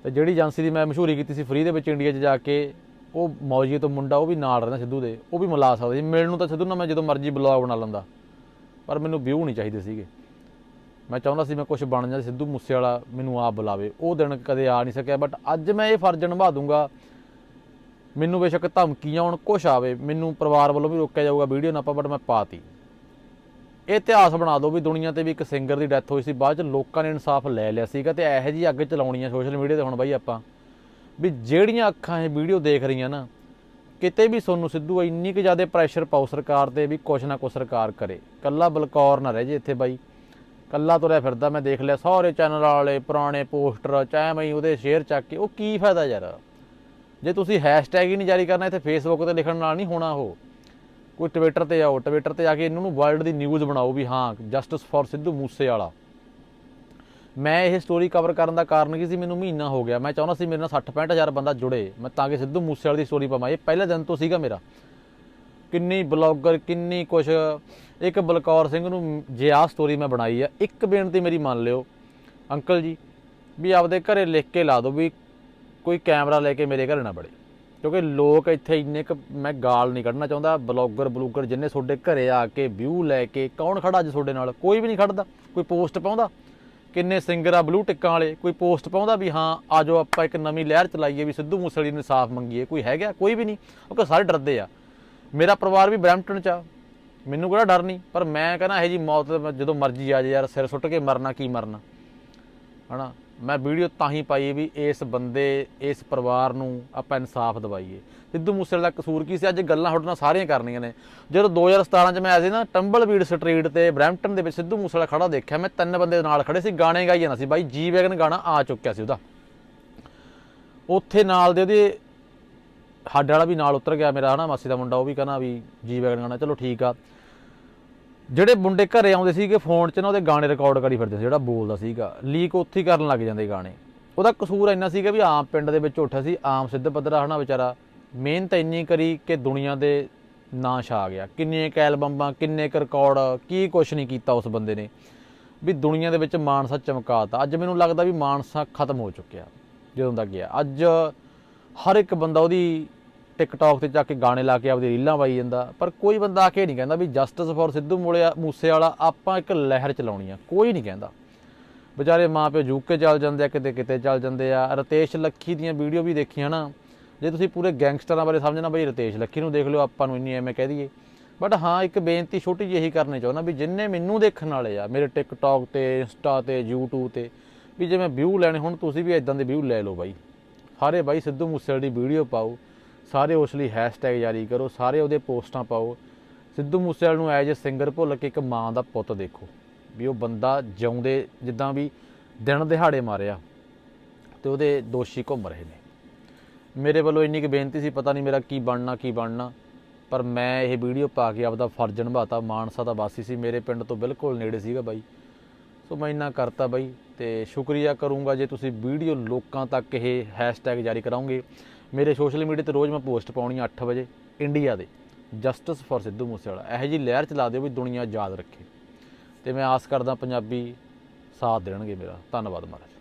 ਤੇ ਜਿਹੜੀ ਏਜੰਸੀ ਦੀ ਮੈਂ ਮਸ਼ਹੂਰੀ ਕੀਤੀ ਸੀ ਫ੍ਰੀ ਦੇ ਵਿੱਚ ਇੰਡੀਆ 'ਚ ਜਾ ਕੇ, ਉਹ ਮੌਜੀ ਤੋਂ ਮੁੰਡਾ, ਉਹ ਵੀ ਨਾਲ ਰਹਿੰਦਾ ਸਿੱਧੂ ਦੇ, ਉਹ ਵੀ ਮਿਲਾ ਸਕਦਾ ਸੀ। ਮਿਲਣ ਨੂੰ ਤਾਂ ਸਿੱਧੂ ਨਾਲ ਮੈਂ ਜਦੋਂ ਮਰਜ਼ੀ ਬਲੌਗ ਬਣਾ ਲੈਂਦਾ, ਪਰ ਮੈਨੂੰ ਵਿਊ ਨਹੀਂ ਚਾਹੀਦੇ ਸੀਗੇ। ਮੈਂ ਚਾਹੁੰਦਾ ਸੀ ਮੈਂ ਕੁਝ ਬਣ ਜਾ ਸਿੱਧੂ ਮੂਸੇਵਾਲਾ ਮੈਨੂੰ ਆਪ ਬੁਲਾਵੇ। ਉਹ ਦਿਨ ਕਦੇ ਆ ਨਹੀਂ ਸਕਿਆ ਬਟ ਅੱਜ ਮੈਂ ਇਹ ਫਰਜ਼ ਨਿਭਾ ਦੂੰਗਾ ਮੈਨੂੰ ਬੇਸ਼ੱਕ ਧਮਕੀਆਂ ਆਉਣ ਕੁਛ ਆਵੇ, ਮੈਨੂੰ ਪਰਿਵਾਰ ਵੱਲੋਂ ਵੀ ਰੋਕਿਆ ਜਾਊਗਾ ਵੀਡੀਓ ਨਾ ਪਾ ਬਟ ਮੈਂ ਪਾਤੀ। ਇਹ ਇਤਿਹਾਸ ਬਣਾ ਦਿਓ ਵੀ ਦੁਨੀਆ ਤੇ ਵੀ ਇੱਕ ਸਿੰਗਰ ਦੀ ਡੈਥ ਹੋਈ ਸੀ, ਬਾਅਦ ਚ ਲੋਕਾਂ ਨੇ ਇਨਸਾਫ ਲੈ ਲਿਆ ਸੀਗਾ ਤੇ ਇਹੋ ਜੀ ਅੱਗ ਚਲਾਉਣੀ ਆ ਸੋਸ਼ਲ ਮੀਡੀਆ ਤੇ ਹੁਣ ਬਾਈ ਆਪਾਂ। ਵੀ ਜਿਹੜੀਆਂ ਅੱਖਾਂ ਇਹ ਵੀਡੀਓ ਦੇਖ ਰਹੀਆਂ ਨਾ, ਕਿਤੇ ਵੀ ਸੋਨੂੰ ਸਿੱਧੂ ਇੰਨੀ ਕਿ ਜ਼ਿਆਦਾ ਪ੍ਰੈਸ਼ਰ ਪਾਓ ਸਰਕਾਰ ਤੇ ਵੀ ਕੁਛ ਨਾ ਕੁਛ ਸਰਕਾਰ ਕਰੇ। ਕੱਲਾ ਬਲਕੌਰ ਨਾ ਰਹਿ ਜੇ ਇੱਥੇ ਬਾਈ। ਕੱਲਾ ਤੁਰਿਆ ਫਿਰਦਾ, ਮੈਂ ਦੇਖ ਲਿਆ, ਸਾਰੇ ਚੈਨਲ ਵਾਲੇ, ਪੁਰਾਣੇ ਪੋਸਟਰ ਚਾਹੇ ਮੈਂ ਉਹਦੇ ਸ਼ੇਅਰ ਚੱਕ ਕੇ, ਉਹ ਕੀ ਫਾਇਦਾ ਯਾਰ? ਜੇ ਤੁਸੀਂ ਹੈਸ਼ਟੈਗ ਹੀ ਨਹੀਂ ਜਾਰੀ ਕਰਨਾ, ਇੱਥੇ ਫੇਸਬੁੱਕ ਤੇ ਲਿਖਣ ਨਾਲ ਨਹੀਂ ਹੋਣਾ ਉਹ। ਕੋਈ ਟਵਿੱਟਰ ਤੇ ਆਓ ਟਵਿੱਟਰ ਤੇ ਆ ਕੇ ਇਹਨਾਂ ਨੂੰ ਵਰਲਡ ਦੀ ਨਿਊਜ਼ ਬਣਾਓ ਵੀ ਹਾਂ ਜਸਟਿਸ ਫॉर ਸਿੱਧੂ ਮੂਸੇ ਵਾਲਾ ਮੈਂ ਇਹ ਸਟੋਰੀ ਕਵਰ ਕਰਨ ਦਾ ਕਾਰਨ ਕੀ ਸੀ? ਮੈਨੂੰ ਮਹੀਨਾ ਹੋ ਗਿਆ। ਮੈਂ ਚਾਹੁੰਦਾ ਸੀ ਮੇਰੇ ਨਾਲ 60 65000 ਬੰਦਾ ਜੁੜੇ। ਮੈਂ ਤਾਂ ਕਿ ਸਿੱਧੂ ਮੂਸੇਵਾਲੇ ਦੀ ਸਟੋਰੀ ਪਾਵਾਂ। ਇਹ ਪਹਿਲੇ ਦਿਨ ਤੋਂ ਸੀਗਾ ਮੇਰਾ। ਕਿੰਨੀ ਬਲੌਗਰ ਕਿੰਨੀ ਕੁਛ। ਇੱਕ ਬਲਕੌਰ ਸਿੰਘ ਨੂੰ ਜੇ ਆਹ ਸਟੋਰੀ ਮੈਂ ਬਣਾਈ ਆ, ਇੱਕ ਬੇਨਤੀ ਮੇਰੀ ਮੰਨ ਲਿਓ। ਅੰਕਲ ਜੀ, ਵੀ ਆਪਦੇ ਘਰੇ ਲਿਖ ਕੇ ਲਾ ਦਿਓ ਵੀ ਕੋਈ ਕੈਮਰਾ ਲੈ ਕੇ ਮੇਰੇ ਘਰ ਨਾ ਬੜੇ ਕਿਉਂਕਿ ਲੋਕ ਇੱਥੇ ਇੰਨੇ ਕੁ ਮੈਂ ਗਾਲ ਨਹੀਂ ਕੱਢਣਾ ਚਾਹੁੰਦਾ। ਬਲੌਗਰ, ਬਲੂਗਰ ਜਿੰਨੇ ਤੁਹਾਡੇ ਘਰੇ ਆ ਕੇ ਵਿਊ ਲੈ ਕੇ ਕੌਣ ਖੜਾ ਅੱਜ ਤੁਹਾਡੇ ਨਾਲ? ਕੋਈ ਵੀ ਨਹੀਂ ਖੜਦਾ। ਕੋਈ ਪੋਸਟ ਪਾਉਂਦਾ? ਕਿੰਨੇ ਸਿੰਗਰ ਆ ਬਲੂ ਟਿੱਕਾਂ ਵਾਲੇ? ਕੋਈ ਪੋਸਟ ਪਾਉਂਦਾ ਵੀ ਹਾਂ ਆਜੋ ਆਪਾਂ ਇੱਕ ਨਵੀਂ ਲਹਿਰ ਚਲਾਈਏ ਵੀ ਸਿੱਧੂ ਮੂਸੇਵਾਲੇ ਨੂੰ ਇਨਸਾਫ ਮੰਗੀਏ। ਕੋਈ ਹੈਗਾ? ਕੋਈ ਵੀ ਨਹੀਂ। ਕਿਉਂਕਿ ਸਾਰੇ ਡਰਦੇ ਆ। ਮੇਰਾ ਪਰਿਵਾਰ ਵੀ ਬਰੈਂਪਟਨ ਚ ਆ। ਮੈਨੂੰ ਕਿਹੜਾ ਡਰ ਨਹੀਂ? ਪਰ ਮੈਂ ਕਹਿੰਦਾ ਇਹ ਜੀ ਮੌਤ ਜਦੋਂ ਮਰਜ਼ੀ ਆ ਜਾਏ ਯਾਰ, ਸਿਰ ਸੁੱਟ ਕੇ ਮਰਨਾ, ਕੀ ਮਰਨਾ? ਹਨਾ? ਮੈਂ ਵੀਡੀਓ ਤਾਂ ਹੀ ਪਾਈ ਵੀ ਇਸ ਬੰਦੇ, ਇਸ ਪਰਿਵਾਰ ਨੂੰ ਆਪਾਂ ਇਨਸਾਫ ਦਿਵਾਈਏ। ਸਿੱਧੂ ਮੂਸੇਵਾਲੇ ਦਾ ਕਸੂਰ ਕੀ ਸੀ? ਅੱਜ ਗੱਲਾਂ ਤੁਹਾਡੇ ਨਾਲ ਸਾਰੀਆਂ ਕਰਨੀਆਂ ਨੇ। ਜਦੋਂ 2017 ਚ ਮੈਂ ਆਇਆ ਨਾ ਟੰਬਲਵੀਡ ਸਟਰੀਟ ਤੇ ਬਰੈਂਪਟਨ ਦੇ ਵਿੱਚ ਸਿੱਧੂ ਮੂਸੇਵਾਲਾ ਖੜਾ ਦੇਖਿਆ, ਮੈਂ ਤਿੰਨ ਬੰਦੇ ਨਾਲ ਖੜੇ ਸੀ, ਗਾਣੇ ਗਾਈ ਜਾਂਦਾ ਸੀ। ਬਾਈ ਜੀ ਵੈਗਨ ਗਾਣਾ ਆ ਚੁੱਕਿਆ ਸੀ ਉਹਦਾ। ਉੱਥੇ ਨਾਲ ਦੇ ਉਹਦੇ ਸਾਡੇ ਵਾਲਾ ਵੀ ਨਾਲ ਉਤਰ ਗਿਆ ਮੇਰਾ, ਹਨਾ? ਮਾਸੀ ਦਾ ਮੁੰਡਾ, ਉਹ ਵੀ ਕਹਿੰਦਾ ਵੀ ਜੀ ਵੈਗਨ ਗਾਣਾ, ਚਲੋ ਠੀਕ ਆ। ਜਿਹੜੇ ਮੁੰਡੇ ਘਰੇ ਆਉਂਦੇ ਸੀਗੇ ਫੋਨ 'ਚ ਨਾ, ਉਹਦੇ ਗਾਣੇ ਰਿਕਾਰਡ ਕਰੀ ਫਿਰਦੇ ਸੀ, ਜਿਹੜਾ ਬੋਲਦਾ ਸੀਗਾ। ਲੀਕ ਉੱਥੇ ਹੀ ਕਰਨ ਲੱਗ ਜਾਂਦੇ ਗਾਣੇ। ਉਹਦਾ ਕਸੂਰ ਇੰਨਾ ਸੀਗਾ ਵੀ ਆਮ ਪਿੰਡ ਦੇ ਵਿੱਚ ਉੱਠਿਆ ਸੀ, ਆਮ ਸਿੱਧ ਪੱਧਰਾ ਹਨਾ ਵਿਚਾਰਾ। ਮਿਹਨਤ ਇੰਨੀ ਕਰੀ ਕਿ ਦੁਨੀਆ ਦੇ ਨਾਂ ਛਾ ਗਿਆ। ਕਿੰਨੇ ਕੁ ਐਲਬਮਾਂ ਕਿੰਨੇ ਕੁ ਰਿਕਾਰਡ ਕੀ ਕੁਛ ਨਹੀਂ ਕੀਤਾ ਉਸ ਬੰਦੇ ਨੇ। ਵੀ ਦੁਨੀਆ ਦੇ ਵਿੱਚ ਮਾਨਸਾ ਚਮਕਾਤਾ। ਅੱਜ ਮੈਨੂੰ ਲੱਗਦਾ ਵੀ ਮਾਨਸਾ ਖਤਮ ਹੋ ਚੁੱਕਿਆ, ਜਦੋਂ ਦਾ ਗਿਆ। ਅੱਜ ਹਰ ਇੱਕ ਬੰਦਾ ਉਹਦੀ ਟਿਕਟੌਕ ਤੇ ਚੱਕ ਕੇ ਗਾਣੇ ਲਾ ਕੇ ਆਪਦੀ ਰੀਲਾਂ ਪਾਈ ਜਾਂਦਾ। ਪਰ ਕੋਈ ਬੰਦਾ ਆ ਕੇ ਨਹੀਂ ਕਹਿੰਦਾ ਵੀ ਜਸਟਿਸ ਫॉर ਸਿੱਧੂ ਮੂਲਿਆ ਮੂਸੇ ਵਾਲਾ ਆਪਾਂ ਇੱਕ ਲਹਿਰ ਚਲਾਉਣੀ ਆ। ਕੋਈ ਨਹੀਂ ਕਹਿੰਦਾ। ਵਿਚਾਰੇ ਮਾਂ ਪਿਓ ਯੂਕੇ ਚੱਲ ਜਾਂਦੇ ਆ, ਕਿਤੇ ਕਿਤੇ ਚੱਲ ਜਾਂਦੇ ਆ। ਰਤੇਸ਼ ਲੱਖੀ ਦੀਆਂ ਵੀਡੀਓ ਵੀ ਦੇਖੀਆਂ ਨਾ। ਜੇ ਤੁਸੀਂ ਪੂਰੇ ਗੈਂਗਸਟਰਾਂ ਬਾਰੇ ਸਮਝਣਾ ਬਈ ਰਤੇਸ਼ ਲੱਖੀ ਨੂੰ ਦੇਖ ਲਿਓ, ਆਪਾਂ ਨੂੰ ਇੰਨੀ ਐਵੇਂ ਕਹਿ ਦਈਏ। ਬਟ ਹਾਂ, ਇੱਕ ਬੇਨਤੀ ਛੋਟੀ ਜਿਹੀ ਇਹੀ ਕਰਨੀ ਚਾਹੁੰਦਾ ਵੀ ਜਿੰਨੇ ਮੈਨੂੰ ਦੇਖਣ ਵਾਲੇ ਆ, ਮੇਰੇ ਟਿਕਟੌਕ ਤੇ ਇੰਸਟਾ ਤੇ, YouTube ਤੇ, ਵੀ ਜਿਵੇਂ ਵਿਊ ਲੈਣੇ, ਹੁਣ ਤੁਸੀਂ ਵੀ ਇਦਾਂ ਦੇ ਵਿਊ ਲੈ ਲਓ ਬਾਈ। ਸਾਰੇ ਬਾਈ, ਸਿੱਧੂ ਮੂਸੇਵਾਲੇ ਦੀ ਵੀਡੀਓ ਪਾਓ। ਸਾਰੇ ਉਸ ਲਈ ਹੈਸ਼ਟੈਗ ਜਾਰੀ ਕਰੋ, ਸਾਰੇ ਉਹਦੇ ਪੋਸਟਾਂ ਪਾਓ। ਸਿੱਧੂ ਮੂਸੇਵਾਲੇ ਨੂੰ ਐਜ ਅ ਸਿੰਗਰ ਭੁੱਲ ਕੇ ਇੱਕ ਮਾਂ ਦਾ ਪੁੱਤ ਦੇਖੋ। ਵੀ ਉਹ ਬੰਦਾ ਜਿਉਂਦੇ, ਜਿੱਦਾਂ ਵੀ ਦਿਨ ਦਿਹਾੜੇ ਮਾਰਿਆ ਤੇ ਉਹਦੇ ਦੋਸ਼ੀ ਘੁੰਮ ਰਹੇ ਨੇ। ਮੇਰੇ ਵੱਲੋਂ ਇੰਨੀ ਕੁ ਬੇਨਤੀ ਸੀ, ਪਤਾ ਨਹੀਂ ਮੇਰਾ ਕੀ ਬਣਨਾ ਕੀ ਬਣਨਾ, ਪਰ ਮੈਂ ਇਹ ਵੀਡੀਓ ਪਾ ਕੇ ਆਪਦਾ ਫਰਜ਼ ਨਿਭਾਤਾ। ਮਾਨਸਾ ਦਾ ਵਾਸੀ ਸੀ, ਮੇਰੇ ਪਿੰਡ ਤੋਂ ਬਿਲਕੁਲ ਨੇੜੇ ਸੀਗਾ ਬਾਈ। ਸੋ ਮੈਂ ਇੰਨਾ ਕਰਤਾ ਬਾਈ ਤੇ ਸ਼ੁਕਰੀਆ ਕਰੂੰਗਾ ਜੇ ਤੁਸੀਂ ਵੀਡੀਓ ਲੋਕਾਂ ਤੱਕ ਇਹ ਹੈਸ਼ਟੈਗ ਜਾਰੀ ਕਰਾਉਂਗੇ। ਮੇਰੇ ਸੋਸ਼ਲ ਮੀਡੀਆ ਤੇ ਰੋਜ਼ ਮੈਂ ਪੋਸਟ ਪਾਉਣੀ ਆ 8 ਵਜੇ, ਇੰਡੀਆ ਦੇ, ਜਸਟਿਸ ਫॉर ਸਿੱਧੂ ਮੂਸੇਵਾਲਾ। ਇਹੋ ਜੀ ਲਹਿਰ ਚਲਾ ਦਿਓ ਵੀ ਦੁਨੀਆ ਯਾਦ ਰੱਖੇ। ਤੇ ਮੈਂ ਆਸ ਕਰਦਾ ਪੰਜਾਬੀ ਸਾਥ ਦੇਣਗੇ ਮੇਰਾ। ਧੰਨਵਾਦ ਮਹਾਰਾਜ।